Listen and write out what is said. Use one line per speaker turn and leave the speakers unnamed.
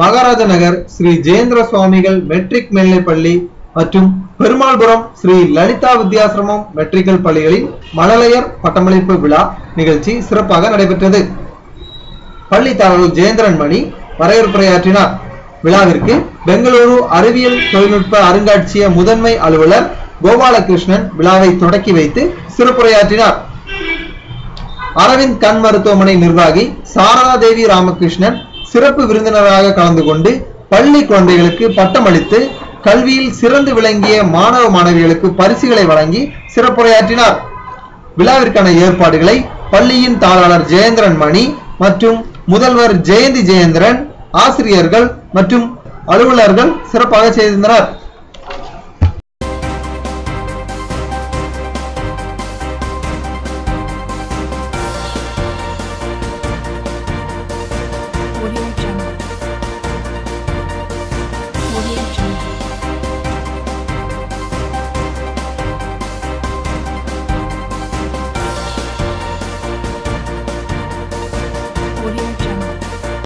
மகாராஜ நகர் ஸ்ரீ ஜெயேந்திர சுவாமிகள் மெட்ரிக் மேல்நிலைப்பள்ளி மற்றும் பெருமாள்புரம் ஸ்ரீ லலிதா வித்யாசிரமம் மெட்ரிக்கல் பள்ளிகளின் மழலையர் பட்டமளிப்பு விழா நிகழ்ச்சி சிறப்பாக நடைபெற்றது. பள்ளி தாளர் ஜெயேந்திரன் மணி வரவேற்புரையாற்றினார் விழாவிற்கு பெங்களூரு அறிவியல் தொழில்நுட்ப அருங்காட்சியக முதன்மை அலுவலர் கோபாலகிருஷ்ணன் விழாவை தொடக்கி வைத்து சிறப்புரையாற்றினார். அரவிந்த் கண் மருத்துவமனை நிர்வாகி சாரதா தேவி ராமகிருஷ்ணன் சிறப்பு விருந்தினராக கலந்து கொண்டு பள்ளி குழந்தைகளுக்கு பட்டமளித்து கல்வியில் சிறந்து விளங்கிய மாணவ மாணவிகளுக்கு பரிசுகளை வழங்கி சிறப்புரையாற்றினார். விழாவிற்கான ஏற்பாடுகளை பள்ளியின் தாளாளர் ஜெயேந்திரன் மணி மற்றும் முதல்வர் ஜெயந்தி ஜெயேந்திரன் ஆசிரியர்கள் மற்றும் அலுவலர்கள் சிறப்பாக செய்திருந்தனர்.